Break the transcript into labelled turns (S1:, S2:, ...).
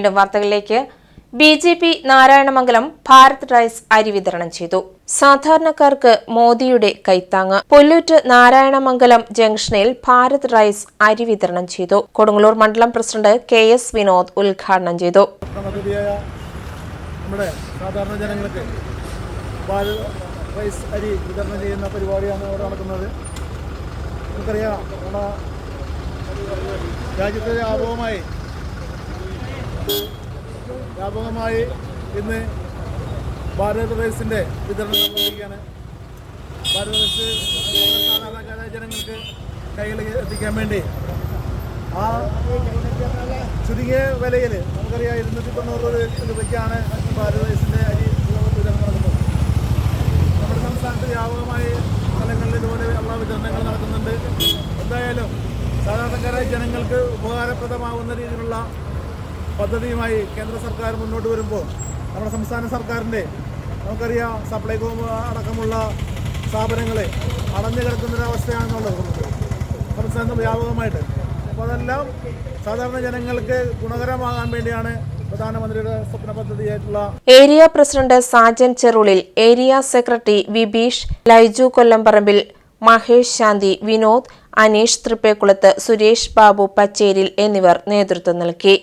S1: വീണ്ടും വാർത്തകളിലേക്ക്. B J P Narayanamangalam Bharat rice അരി വിതരണം ചെയ്തു. സാധാരണക്കാർക്ക് മോദിയുടെ കൈത്താങ്ങ്. പുല്ലൂറ്റ് നാരായണമംഗലം ജംഗ്ഷനിൽ ഭാരത് റൈസ് അരി വിതരണം ചെയ്തു. കൊടുങ്ങല്ലൂർ മണ്ഡലം പ്രസിഡന്റ് കെ എസ് വിനോദ് ഉദ്ഘാടനം ചെയ്തു.
S2: നമ്മുടെ സാധാരണ ജനങ്ങൾക്ക് അരി വിതരണം ചെയ്യുന്ന നമ്മുടെ രാജ്യത്തെ വ്യാപകമായി വ്യാപകമായി ഇന്ന് ഭാരത് റൈസിന്റെ വിതരണം നിർവഹിക്കുകയാണ് ഭാരത് റൈസ് സാധാരണക്കാരായ ജനങ്ങൾക്ക് കയ്യിൽ എത്തിക്കാൻ വേണ്ടി ആ ചുരുങ്ങിയ വിലയിൽ നമുക്കറിയാം ഇരുന്നൂറ്റി തൊണ്ണൂറ് രൂപയ്ക്കാണ് ഭാരത് റൈസിന്റെ അരി വിതരണം നടക്കുന്നത്. നമ്മുടെ സംസ്ഥാനത്ത് വ്യാപകമായി സ്ഥലങ്ങളിൽ ഇതുപോലെ ഉള്ള വിതരണങ്ങൾ നടക്കുന്നുണ്ട്. എന്തായാലും സാധാരണക്കാരായ ജനങ്ങൾക്ക് ഉപകാരപ്രദമാകുന്ന രീതിയിലുള്ള പദ്ധതിയുമായി കേന്ദ്ര സർക്കാർ മുന്നോട്ട് വരുമ്പോൾ നമ്മുടെ സംസ്ഥാന സർക്കാരിന്റെ നമുക്കറിയാം സപ്ലൈകോ അടക്കമുള്ള സ്ഥാപനങ്ങളെ അടഞ്ഞു കിടക്കുന്നൊരവസ്ഥയാണെന്നുള്ളത് സംസ്ഥാനത്ത് വ്യാപകമായിട്ട്. അപ്പോൾ അതെല്ലാം സാധാരണ ജനങ്ങൾക്ക് ഗുണകരമാകാൻ വേണ്ടിയാണ് പ്രധാനമന്ത്രിയുടെ സ്വപ്ന
S1: area president Sajan ചെറുളിൽ area secretary Vibeesh Laiju Kollamparambil Mahesh Shanthi Vinod Aneesh തൃപ്പേക്കുളത്ത് സുരേഷ് ബാബു പച്ചേരിൽ എന്നിവർ നേതൃത്വം നൽകി.